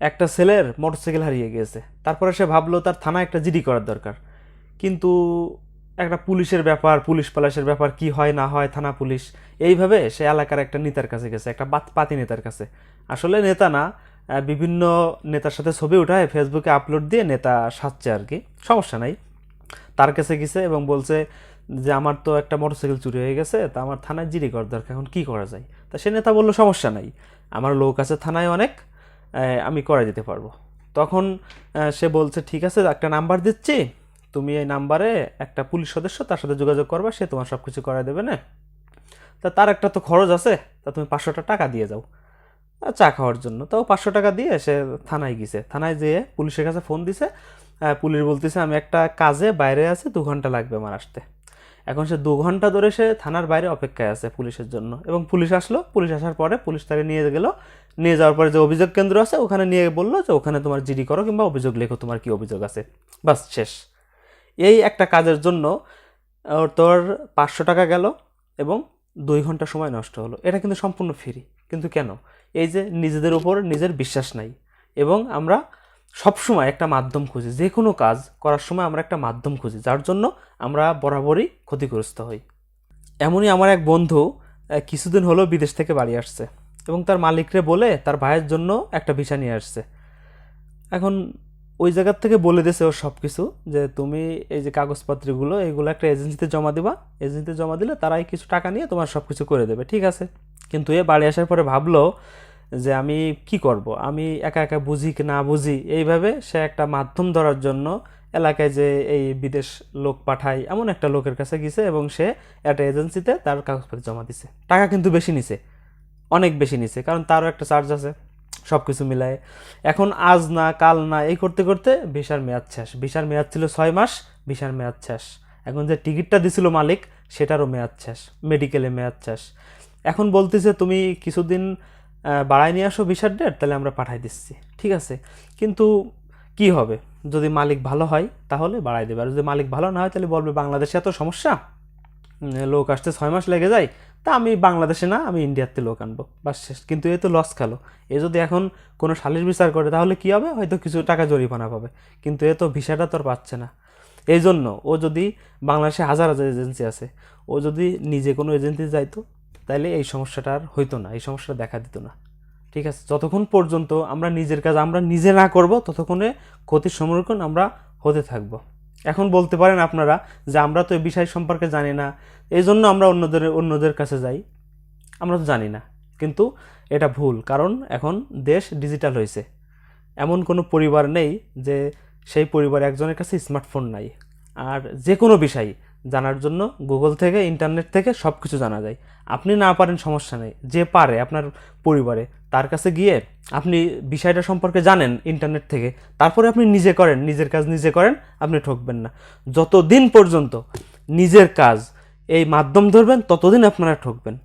একটা ছেলের মোটরসাইকেল হারিয়ে গিয়েছে তারপরে সে ভাবলো তার থানায় একটা জিডি করার দরকার। কিন্তু একটা পুলিশের ব্যাপার, পুলিশ পালাশের ব্যাপার, কি হয়, না হয়, থানা পুলিশ, এইভাবে সে এলাকার একটা নেতার কাছে গেছে, একটা বাত- পাতি নেতার কাছে। আসলে নেতা না বিভিন্ন নেতার সাথে ছবি উঠায়, ফেসবুকে আপলোড দিয়ে নেতা সাজছে আর কি, সমস্যা নাই। তার কাছে গেছে এবং বলছে যে, আমার তো একটা মোটরসাইকেল চুরি হয়ে গেছে, তা আমার থানায় জিডি করার দরকার, এখন কি করা যায়? তা সে নেতা বলল, সমস্যা নাই, আমার লোক আছে থানায় অনেক আমি করে যেতে পারব। তখন সে বলছে, ঠিক আছে, একটা নাম্বার দিচ্ছি। তুমি এই নাম্বারে একটা পুলিশ সদস্য, তার সাথে যোগাযোগ করবা, সে তোমার সব কিছু করে দেবে, না? তা তার একটা তো খরচ আছে, তা তুমি পাঁচশোটা টাকা দিয়ে যাও। চা খাওয়ার জন্য। তাও পাঁচশো টাকা দিয়ে সে থানায় গেছে। থানায় যেয়ে পুলিশের কাছে ফোন দিছে। পুলিশ বলতেছে, আমি একটা কাজে বাইরে আছি, দু ঘণ্টা লাগবে আমার আসতে। এখন সে দু ঘণ্টা ধরে সে থানার বাইরে অপেক্ষায় আছে পুলিশের জন্য। এবং পুলিশ আসলো, পুলিশ আসার পরে পুলিশ তাকে নিয়ে গেল। নিয়ে যাওয়ার পরে যে অভিযোগ কেন্দ্র আছে, ওখানে নিয়ে বলল যে ওখানে তোমার জিডি করো কিংবা অভিযোগ লেখো তোমার কি অভিযোগ আছে। বাস শেষ। এই একটা কাজের জন্য তোর পাঁচশো টাকা গেল এবং দুই ঘণ্টা সময় নষ্ট হলো। এটা কিন্তু সম্পূর্ণ ফ্রি কিন্তু কেন? এই যে নিজেদের উপর নিজের বিশ্বাস নাই। এবং আমরা সবসময় একটা মাধ্যম খুঁজি যে কোনো কাজ করার সময় আমরা একটা মাধ্যম খুঁজি, যার জন্য আমরা বরাবরই ক্ষতিগ্রস্ত হই। এমনই আমার এক বন্ধু কিছুদিন হলো বিদেশ থেকে বাড়ি আসছে এবং তার মালিকরে বলে তার ভাইয়ের জন্য একটা ভিসা নিয়ে আসছে। এখন ওই জায়গার থেকে বলে দিয়েছে ওর সব কিছু যে, তুমি এই যে কাগজপত্রগুলো, এগুলো একটা এজেন্সিতে জমা দিবা। এজেন্সিতে জমা দিলে তারাই কিছু টাকা নিয়ে তোমার সব কিছু করে দেবে, ঠিক আছে? কিন্তু এ বাড়ি আসার পরে ভাবলো যে আমি কি করব? আমি একা একা বুঝি কি না বুঝি? এইভাবে সে একটা মাধ্যম ধরার জন্য এলাকায় যে এই বিদেশ লোক পাঠায়, এমন একটা লোকের কাছে গেছে এবং সে একটা এজেন্সিতে তার কাগজপত্র জমা দিছে। টাকা কিন্তু বেশি নিছে, অনেক বেশি নিছে, কারণ তারও একটা চার্জ আছে সব কিছু মিলায়। এখন আজ না, কাল না, এই করতে করতে ভিসার মেয়াদ শেষ। ভিসার মেয়াদ ছিল ছয় মাস, ভিসার মেয়াদ শেষ। এখন যে টিকিটটা দিছিল মালিক, সেটারও মেয়াদ শেষ, মেডিকেলে মেয়াদ শেষ। এখন বলতেছে, তুমি কিছুদিন বাড়ায় নিয়ে আসো ভিসার ডেট তাহলে আমরা পাঠাই দিচ্ছি। ঠিক আছে? কিন্তু কি হবে? যদি মালিক ভালো হয়, তাহলে বাড়াই দেবে। আর যদি মালিক ভালো না হয়, তাহলে বলবে, বাংলাদেশে এত সমস্যা? লোক আসতে ছয় মাস লেগে যায়। তা আমি বাংলাদেশে না, আমি ইন্ডিয়াতে লোক আনব। বাস শেষ। কিন্তু এ তো লস খেলো। এ যদি এখন কোনো সালিশ বিচার করে, তাহলে কি হবে? হয়তো কিছু টাকা জরিমানা পাবে। কিন্তু এ তো ভিসাটা তো আর পাচ্ছে না। এই জন্য ও যদি বাংলাদেশে হাজার হাজার এজেন্সি আছে, ও যদি নিজে কোনো এজেন্সি যাইতো তাহলে এই সমস্যাটা আর হইতো না, এই সমস্যাটা দেখা দিত না। ঠিক আছে, যতক্ষণ পর্যন্ত আমরা নিজের কাজ আমরা নিজে না করব, ততক্ষণে ক্ষতির সম্মুখীন আমরা হতে থাকব। এখন বলতে পারেন আপনারা যে আমরা তো এই বিষয় সম্পর্কে জানি না, এই জন্য আমরা অন্যদের অন্যদের কাছে যাই। আমরা তো জানি না, কিন্তু এটা ভুল, কারণ এখন দেশ ডিজিটাল হয়েছে। এমন কোনো পরিবার নেই যে সেই পরিবার একজনের কাছে স্মার্টফোন নাই, আর যে কোনো বিষয় জানার জন্য গুগল থেকে ইন্টারনেট থেকে সব কিছু জানা যায়। আপনি না পারেন সমস্যা নেই। যে পারে আপনার পরিবারে, তার কাছে গিয়ে আপনি বিষয়টা সম্পর্কে জানেন ইন্টারনেট থেকে। তারপরে আপনি নিজে করেন, নিজের কাজ নিজে করেন, আপনি ঠকবেন না। যতদিন পর্যন্ত নিজের কাজ এই মাধ্যম ধরবেন, ততদিন আপনারা ঠকবেন।